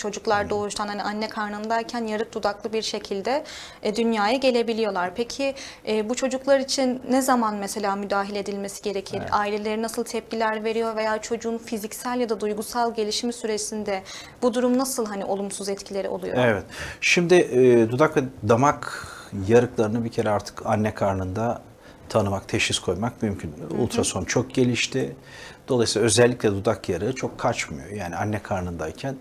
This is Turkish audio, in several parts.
Çocuklar doğuştan hani anne karnındayken yarık dudaklı bir şekilde e, dünyaya gelebiliyorlar. Peki e, bu çocuklar için ne zaman mesela müdahale edilmesi gerekir? Aileleri nasıl tepkiler veriyor veya çocuğun fiziksel ya da duygusal gelişimi süresinde bu durum nasıl hani olumsuz etkileri oluyor? Evet. Şimdi e, dudak ve damak yarıklarını bir kere artık anne karnında tanımak, teşhis koymak mümkün. Ultrason çok gelişti. Dolayısıyla özellikle dudak yarığı çok kaçmıyor. Yani anne karnındayken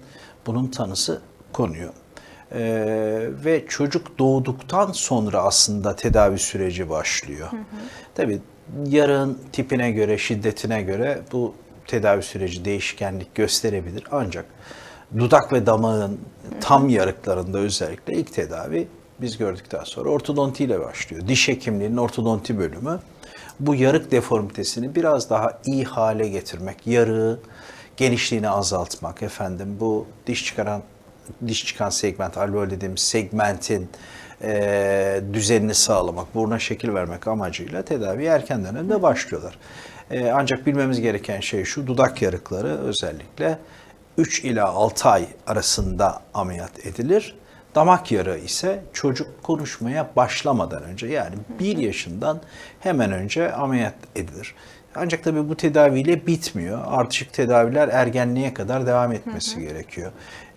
bunun tanısı konuyor. E, ve çocuk doğduktan sonra aslında tedavi süreci başlıyor. Tabii yarığın tipine göre, şiddetine göre bu tedavi süreci değişkenlik gösterebilir. Ancak dudak ve damağın tam yarıklarında özellikle ilk tedavi biz gördükten sonra ortodonti ile başlıyor. Diş hekimliğinin ortodonti bölümü bu yarık deformitesini biraz daha iyi hale getirmek, yarığı genişliğini azaltmak efendim bu diş çıkaran diş çıkan segment alveol dediğimiz segmentin e, düzenini sağlamak, buruna şekil vermek amacıyla tedavi erken dönemde başlıyorlar. E, ancak bilmemiz gereken şey şu, dudak yarıkları özellikle 3 ila 6 ay arasında ameliyat edilir. Damak yarığı ise çocuk konuşmaya başlamadan önce yani 1 yaşından hemen önce ameliyat edilir. Ancak tabii bu tedaviyle bitmiyor. Artışık tedaviler ergenliğe kadar devam etmesi gerekiyor.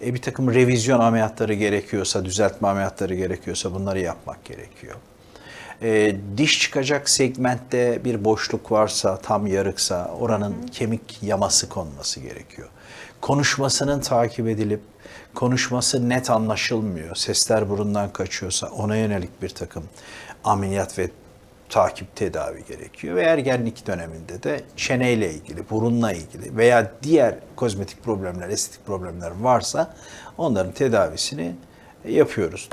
E, bir takım revizyon ameliyatları gerekiyorsa, düzeltme ameliyatları gerekiyorsa bunları yapmak gerekiyor. E, diş çıkacak segmentte bir boşluk varsa, tam yarıksa oranın kemik yaması konması gerekiyor. Konuşmasının takip edilip konuşması net anlaşılmıyor, sesler burundan kaçıyorsa ona yönelik bir takım ameliyat ve takip tedavi gerekiyor ve ergenlik döneminde de çeneyle ilgili, burunla ilgili veya diğer kozmetik problemler, estetik problemler varsa onların tedavisini yapıyoruz.